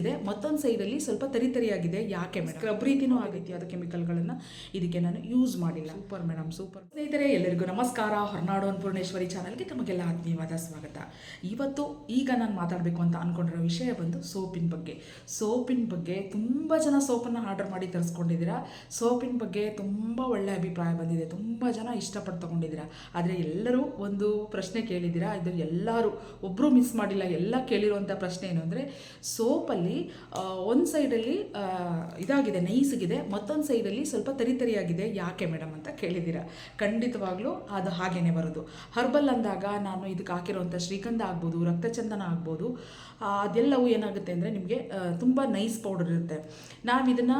ನೈಸ್ಗಿದೆ ಮತ್ತೊಂದು ಸೈಡಲ್ಲಿ ಸ್ವಲ್ಪ ತರಿತರಿಯಾಗಿದೆ ಯಾಕೆ ಮೇಡಮ್ ಸ್ಕ್ರಬ್ ರೀತಿನೂ ಆಗೈತಿ ಅದು ಕೆಮಿಕಲ್ಗಳನ್ನು ಇದಕ್ಕೆ ನಾನು ಯೂಸ್ ಮಾಡಿಲ್ಲ. ಸೂಪರ್ ಮೇಡಮ್ ಸೂಪರ್ ಸ್ನೇಹಿತರೆ ಎಲ್ಲರಿಗೂ ನಮಸ್ಕಾರ. ಹೊರನಾಡು ಅನ್ನಪೂರ್ಣೇಶ್ವರಿ ಚಾನಲ್ಗೆ ತಮಗೆಲ್ಲ ಆತ್ಮೀಯವಾದ ಸ್ವಾಗತ. ಇವತ್ತು ಈಗ ನಾನು ಮಾತಾಡಬೇಕು ಅಂತ ಅಂದ್ಕೊಂಡಿರೋ ವಿಷಯ ಬಂದು ಸೋಪಿನ ಬಗ್ಗೆ. ಸೋಪಿನ ಬಗ್ಗೆ ತುಂಬ ಜನ ಸೋಪನ್ನು ಆರ್ಡರ್ ಮಾಡಿ ತರಿಸ್ಕೊಂಡಿದ್ದೀರಾ? ಸೋಪಿನ ಬಗ್ಗೆ ತುಂಬ ಒಳ್ಳೆಯ ಅಭಿಪ್ರಾಯ ಬಂದಿದೆ. ತುಂಬ ಜನ ಇಷ್ಟಪಟ್ಟು ತೊಗೊಂಡಿದ್ದೀರಾ? ಆದರೆ ಎಲ್ಲರೂ ಒಂದು ಪ್ರಶ್ನೆ ಕೇಳಿದ್ದೀರಾ? ಇದು ಎಲ್ಲರೂ ಒಬ್ಬರು ಮಿಸ್ ಮಾಡಿಲ್ಲ ಎಲ್ಲ ಕೇಳಿರುವಂಥ ಪ್ರಶ್ನೆ ಏನು ಅಂದರೆ ಸೋಪಲ್ಲಿ ಒಂದು ಸೈಡಲ್ಲಿ ಇದಾಗಿದೆ, ನೈಸ್ಗಿದೆ, ಮತ್ತೊಂದು ಸೈಡಲ್ಲಿ ಸ್ವಲ್ಪ ತರಿತರಿಯಾಗಿದೆ. ಯಾಕೆ ಮೇಡಮ್ ಅಂತ ಕೇಳಿದ್ದೀರಾ ಖಂಡಿತವಾಗ್ಲೂ ಅದು ಹಾಗೇನೆ ಬರೋದು. ಹರ್ಬಲ್ ಅಂದಾಗ ನಾನು ಇದಕ್ಕೆ ಹಾಕಿರುವಂಥ ಶ್ರೀಗಂಧ ಆಗ್ಬೋದು, ರಕ್ತಚಂದನ ಆಗ್ಬೋದು ಅದೆಲ್ಲವೂ ಏನಾಗುತ್ತೆ ಅಂದರೆ ನಿಮಗೆ ತುಂಬ ನೈಸ್ ಪೌಡರ್ ಇರುತ್ತೆ. ನಾವು ಇದನ್ನು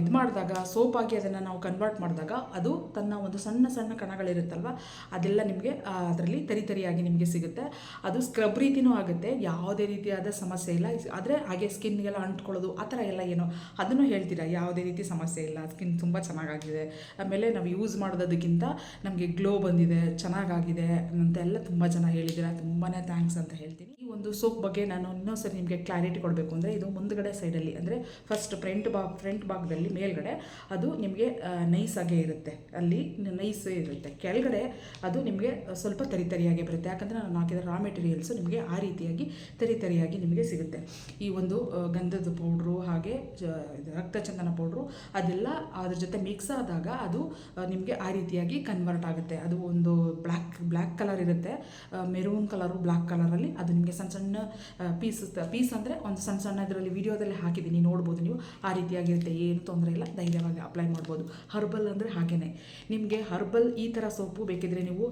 ಇದು ಮಾಡಿದಾಗ ಸೋಪಾಗಿ ಅದನ್ನು ನಾವು ಕನ್ವರ್ಟ್ ಮಾಡಿದಾಗ ಅದು ತನ್ನ ಒಂದು ಸಣ್ಣ ಸಣ್ಣ ಕಣಗಳಿರುತ್ತಲ್ವ, ಅದೆಲ್ಲ ನಿಮಗೆ ಅದರಲ್ಲಿ ತರಿತರಿಯಾಗಿ ನಿಮಗೆ ಸಿಗುತ್ತೆ. ಅದು ಸ್ಕ್ರಬ್ ರೀತಿನೂ ಆಗುತ್ತೆ, ಯಾವುದೇ ರೀತಿಯಾದ ಸಮಸ್ಯೆ ಇಲ್ಲ. ಆದರೆ ಹಾಗೆ ಸ್ಕಿನ್ಗೆಲ್ಲ ಅಂಟ್ಕೊಳ್ಳೋದು ಆ ಥರ ಎಲ್ಲ ಏನೋ ಅದನ್ನು ಹೇಳ್ತೀರಾ? ಯಾವುದೇ ರೀತಿ ಸಮಸ್ಯೆ ಇಲ್ಲ, ಸ್ಕಿನ್ ತುಂಬ ಚೆನ್ನಾಗಾಗಿದೆ. ಆಮೇಲೆ ನಾವು ಯೂಸ್ ಮಾಡೋದಕ್ಕಿಂತ ನಮಗೆ ಗ್ಲೋ ಬಂದಿದೆ, ಚೆನ್ನಾಗಾಗಿದೆ ಅಂತೆಲ್ಲ ತುಂಬ ಜನ ಹೇಳಿದ್ದೀರಾ. ತುಂಬಾ ಥ್ಯಾಂಕ್ಸ್ ಅಂತ ಹೇಳ್ತೀನಿ. ಒಂದು ಸೋಪ್ ಬಗ್ಗೆ ನಾನು ಇನ್ನೊಂದ್ಸರಿ ನಿಮಗೆ ಕ್ಲಾರಿಟಿ ಕೊಡಬೇಕು ಅಂದರೆ ಇದು ಮುಂದ್ಗಡೆ ಸೈಡಲ್ಲಿ ಅಂದರೆ ಫಸ್ಟ್ ಫ್ರಂಟ್ ಭಾಗ ಫ್ರಂಟ್ ಭಾಗದಲ್ಲಿ ಮೇಲ್ಗಡೆ ಅದು ನಿಮಗೆ ನೈಸ್ ಆಗೇ ಇರುತ್ತೆ. ಅಲ್ಲಿ ನೈಸ್ ಇರುತ್ತೆ. ಕೆಳಗಡೆ ಅದು ನಿಮಗೆ ಸ್ವಲ್ಪ ತರಿತರಿಯಾಗಿ ಬರುತ್ತೆ. ಯಾಕಂದರೆ ನಾನು ಹಾಕಿದ ರಾ ಮೆಟೀರಿಯಲ್ಸು ನಿಮಗೆ ಆ ರೀತಿಯಾಗಿ ತರಿತರಿಯಾಗಿ ನಿಮಗೆ ಸಿಗುತ್ತೆ. ಈ ಒಂದು ಗಂಧದ ಪೌಡ್ರು ಹಾಗೆ ರಕ್ತಚಂದನ ಪೌಡ್ರು ಅದೆಲ್ಲ ಅದ್ರ ಜೊತೆ ಮಿಕ್ಸ್ ಆದಾಗ ಅದು ನಿಮಗೆ ಆ ರೀತಿಯಾಗಿ ಕನ್ವರ್ಟ್ ಆಗುತ್ತೆ. ಅದು ಒಂದು ಬ್ಲ್ಯಾಕ್ ಬ್ಲ್ಯಾಕ್ ಕಲರ್ ಇರುತ್ತೆ. ಮೆರೂನ್ ಕಲರು ಬ್ಲ್ಯಾಕ್ ಕಲರಲ್ಲಿ ಅದು ನಿಮಗೆ ಸಣ್ಣ ಸಣ್ಣ ಪೀಸ್ ಪೀಸ್ ಅಂದರೆ ಒಂದು ಸಣ್ಣ ಸಣ್ಣ ಇದರಲ್ಲಿ ವಿಡಿಯೋದಲ್ಲಿ ಹಾಕಿದ್ದೀನಿ, ನೋಡ್ಬೋದು ನೀವು. ಆ ರೀತಿಯಾಗಿರುತ್ತೆ, ಏನು ತೊಂದರೆ ಇಲ್ಲ. ಧೈರ್ಯವಾಗಿ ಅಪ್ಲೈ ಮಾಡ್ಬೋದು. ಹರ್ಬಲ್ ಅಂದರೆ ಹಾಗೇನೆ. ನಿಮಗೆ ಹರ್ಬಲ್ ಈ ಥರ ಸೋಪು ಬೇಕಿದ್ರೆ ನೀವು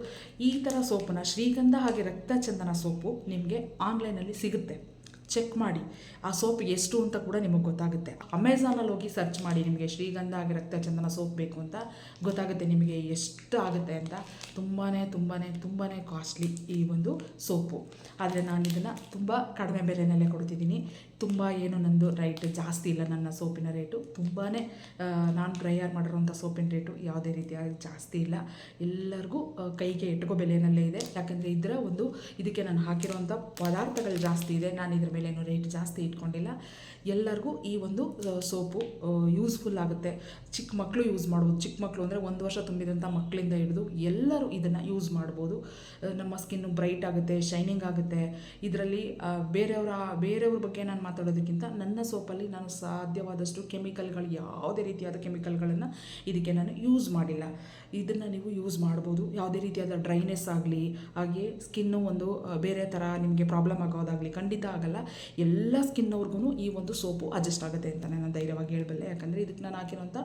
ಈ ಥರ ಸೋಪನ್ನು ಶ್ರೀಗಂಧ ಹಾಗೆ ರಕ್ತಚಂದನ ಸೋಪು ನಿಮಗೆ ಆನ್ಲೈನಲ್ಲಿ ಸಿಗುತ್ತೆ. ಚೆಕ್ ಮಾಡಿ. ಆ ಸೋಪ್ ಎಷ್ಟು ಅಂತ ಕೂಡ ನಿಮಗೆ ಗೊತ್ತಾಗುತ್ತೆ. ಅಮೆಝಾನಲ್ಲಿ ಹೋಗಿ ಸರ್ಚ್ ಮಾಡಿ ನಿಮಗೆ ಶ್ರೀಗಂಧ ಹಾಗೆ ರಕ್ತಚಂದನ ಸೋಪ್ ಬೇಕು ಅಂತ ಗೊತ್ತಾಗುತ್ತೆ ನಿಮಗೆ ಎಷ್ಟು ಆಗುತ್ತೆ ಅಂತ. ತುಂಬಾ ತುಂಬಾ ತುಂಬಾ ಕಾಸ್ಟ್ಲಿ ಈ ಒಂದು ಸೋಪು. ಆದರೆ ನಾನು ಇದನ್ನು ತುಂಬ ಕಡಿಮೆ ಬೆಲೆನಲ್ಲೇ ಕೊಡ್ತಿದ್ದೀನಿ. ತುಂಬ ಏನು ನಂದು ರೈಟ್ ಜಾಸ್ತಿ ಇಲ್ಲ ನನ್ನ ಸೋಪಿನ ರೇಟು ತುಂಬಾ ನಾನು ಡ್ರೈಯರ್ ಮಾಡಿರೋಂಥ ಸೋಪಿನ ರೇಟು ಯಾವುದೇ ರೀತಿಯಾಗಿ ಜಾಸ್ತಿ ಇಲ್ಲ. ಎಲ್ಲರಿಗೂ ಕೈಗೆ ಇಟ್ಕೋ ಬೆಲೆನಲ್ಲೇ ಇದೆ. ಯಾಕಂದರೆ ಇದರ ಒಂದು ಇದಕ್ಕೆ ನಾನು ಹಾಕಿರೋಂಥ ಪದಾರ್ಥಗಳು ಜಾಸ್ತಿ ಇದೆ. ನಾನು ಇದ್ರ ಮೇಲೆ ಏನು ರೇಟ್ ಜಾಸ್ತಿ ಇಟ್ಕೊಂಡಿಲ್ಲ. ಎಲ್ಲರಿಗೂ ಈ ಒಂದು ಸೋಪು ಯೂಸ್ಫುಲ್ ಆಗುತ್ತೆ. ಚಿಕ್ಕ ಮಕ್ಕಳು ಯೂಸ್ ಮಾಡ್ಬೋದು. ಚಿಕ್ಕ ಮಕ್ಕಳು ಅಂದರೆ ಒಂದು ವರ್ಷ ತುಂಬಿದಂಥ ಮಕ್ಕಳಿಂದ ಹಿಡಿದು ಎಲ್ಲರೂ ಇದನ್ನು ಯೂಸ್ ಮಾಡ್ಬೋದು. ನಮ್ಮ ಸ್ಕಿನ್ನು ಬ್ರೈಟ್ ಆಗುತ್ತೆ ಶೈನಿಂಗ್ ಆಗುತ್ತೆ. ಇದರಲ್ಲಿ ಬೇರೆಯವರ, ಬೇರೆಯವ್ರ ಬಗ್ಗೆ ನಾನು ಮಾತಾಡೋದಕ್ಕಿಂತ ನನ್ನ ಸೋಪಲ್ಲಿ ನಾನು ಸಾಧ್ಯವಾದಷ್ಟು ಕೆಮಿಕಲ್ಗಳು ಯಾವುದೇ ರೀತಿಯಾದ ಕೆಮಿಕಲ್ಗಳನ್ನು ಇದಕ್ಕೆ ನಾನು ಯೂಸ್ ಮಾಡಿಲ್ಲ. ಇದನ್ನು ನೀವು ಯೂಸ್ ಮಾಡ್ಬೋದು. ಯಾವುದೇ ರೀತಿಯಾದ ಡ್ರೈನೆಸ್ ಆಗಲಿ, ಹಾಗೆ ಸ್ಕಿನ್ನು ಒಂದು ಬೇರೆ ಥರ ನಿಮಗೆ ಪ್ರಾಬ್ಲಮ್ ಆಗೋದಾಗಲಿ ಖಂಡಿತ ಆಗಲ್ಲ. ಎಲ್ಲ ಸ್ಕಿನ್ನವ್ರಿಗೂ ಈ ಒಂದು ಸೋಪು ಅಡ್ಜಸ್ಟ್ ಆಗುತ್ತೆ ಅಂತ ನಾನು ಧೈರ್ಯವಾಗಿ ಹೇಳಬಲ್ಲೆ. ಯಾಕಂದರೆ ಇದಕ್ಕೆ ನಾನು ಹಾಕಿರೋಂಥ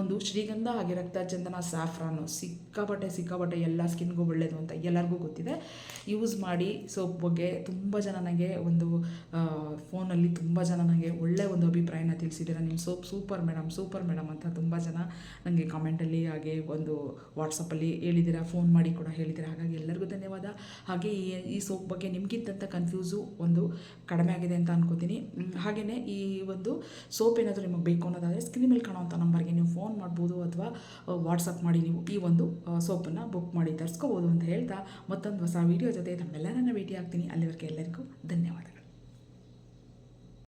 ಒಂದು ಶ್ರೀಗಂಧ ಹಾಗೆ ರಕ್ತಚಂದನ ಸ್ಯಾಫ್ರಾನು ಸಿಕ್ಕಾಪಟ್ಟೆ ಸಿಕ್ಕಾಪಟ್ಟೆ ಎಲ್ಲ ಸ್ಕಿನ್ಗೂ ಒಳ್ಳೆಯದು ಅಂತ ಎಲ್ಲರಿಗೂ ಗೊತ್ತಿದೆ. ಯೂಸ್ ಮಾಡಿ ಸೋಪ್ ಬಗ್ಗೆ ತುಂಬ ಜನ ನನಗೆ ಒಂದು ಫೋನಲ್ಲಿ ತುಂಬ ಜನ ನನಗೆ ಒಳ್ಳೆಯ ಒಂದು ಅಭಿಪ್ರಾಯನ ತಿಳಿಸಿದ್ದೀರ. ನಿಮ್ಮ soap super madam super madam ಅಂತ ತುಂಬ ಜನ ನನಗೆ ಕಾಮೆಂಟಲ್ಲಿ ಹಾಗೆ ಒಂದು ವಾಟ್ಸಪ್ಪಲ್ಲಿ ಹೇಳಿದ್ದೀರಾ ಫೋನ್ ಮಾಡಿ ಕೂಡ ಹೇಳಿದ್ದೀರಾ. ಹಾಗಾಗಿ ಎಲ್ಲರಿಗೂ ಧನ್ಯವಾದ. ಹಾಗೆ ಈ ಈ ಸೋಪ್ ಬಗ್ಗೆ ನಿಮಗಿದ್ದಂಥ ಕನ್ಫ್ಯೂಸು ಒಂದು ಕಡಿಮೆ ಆಗಿದೆ ಅಂತ ಅನ್ಕೋತೀನಿ. ಹಾಗೆಯೇ ಈ ಒಂದು ಸೋಪ್ ಏನಾದರೂ ನಿಮಗೆ ಬೇಕು ಅನ್ನೋದಾದರೆ ಸ್ಕ್ರೀನ್ ಮೇಲೆ ಕಾಣುವಂಥ ನಂಬರ್ಗೆ ನೀವು ಫೋನ್ ಮಾಡ್ಬೋದು ಅಥವಾ ವಾಟ್ಸಪ್ ಮಾಡಿ ನೀವು ಈ ಒಂದು ಸೋಪನ್ನು ಬುಕ್ ಮಾಡಿ ತರಿಸ್ಕೋಬೋದು ಅಂತ ಹೇಳ್ತಾ ಮತ್ತೊಂದು ಹೊಸ ವೀಡಿಯೋ ಜೊತೆ ತಮ್ಮೆಲ್ಲರನ್ನ ಭೇಟಿ ಆಗ್ತೀನಿ ಅಲ್ಲಿವರೆಗೆ ಎಲ್ಲರಿಗೂ ಧನ್ಯವಾದ